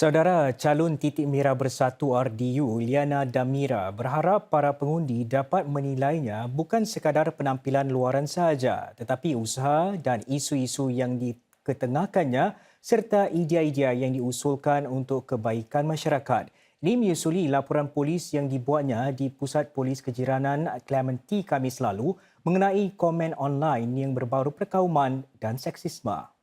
Saudara calon titik merah bersatu RDU Liana Damira berharap para pengundi dapat menilainya bukan sekadar penampilan luaran sahaja tetapi usaha dan isu-isu yang diketengahkannya serta idea-idea yang diusulkan untuk kebaikan masyarakat. Ini menyusuli laporan polis yang dibuatnya di Pusat Polis Kejiranan Clementi Kamis lalu mengenai komen online yang berbau perkauman dan seksisme.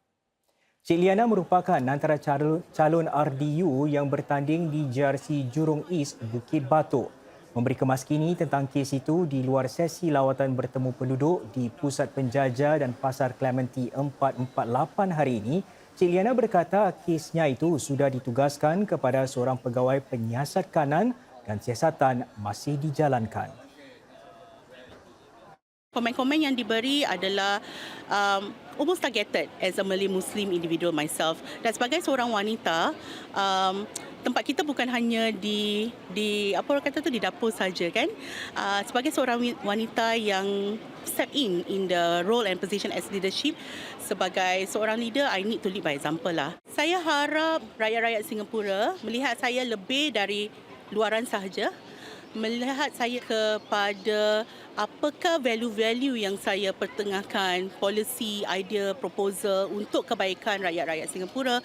Cik Liana merupakan antara calon RDU yang bertanding di JRC Jurong East Bukit Batok. Memberi kemaskini tentang kes itu di luar sesi lawatan bertemu penduduk di Pusat Penjaja dan Pasar Clementi 448 hari ini, Cik Liana berkata kesnya itu sudah ditugaskan kepada seorang pegawai penyiasat kanan dan siasatan masih dijalankan komen-komen yang diberi adalah um, almost targeted as a Malay Muslim individual myself. Dan sebagai seorang wanita um, tempat kita bukan hanya di di apa orang kata tu di dapur saja kan? Uh, sebagai seorang wanita yang step in in the role and position as leadership sebagai seorang leader I need to lead by example lah. Saya harap rakyat-rakyat Singapura melihat saya lebih dari luaran sahaja melihat saya kepada apakah value-value yang saya pertengahkan, polisi, idea, proposal untuk kebaikan rakyat-rakyat Singapura.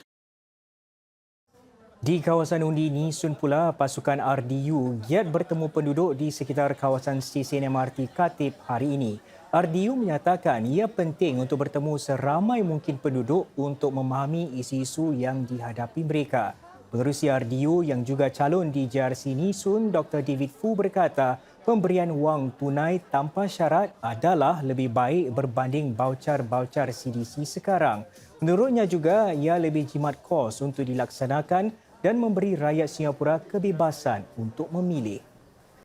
Di kawasan undi Nisun pula, pasukan RDU giat bertemu penduduk di sekitar kawasan stesen MRT Katip hari ini. RDU menyatakan ia penting untuk bertemu seramai mungkin penduduk untuk memahami isu-isu yang dihadapi mereka. Pengerusi RDU yang juga calon di JRC Nisun, Dr. David Fu berkata, pemberian wang tunai tanpa syarat adalah lebih baik berbanding baucar-baucar CDC sekarang. Menurutnya juga, ia lebih jimat kos untuk dilaksanakan dan memberi rakyat Singapura kebebasan untuk memilih.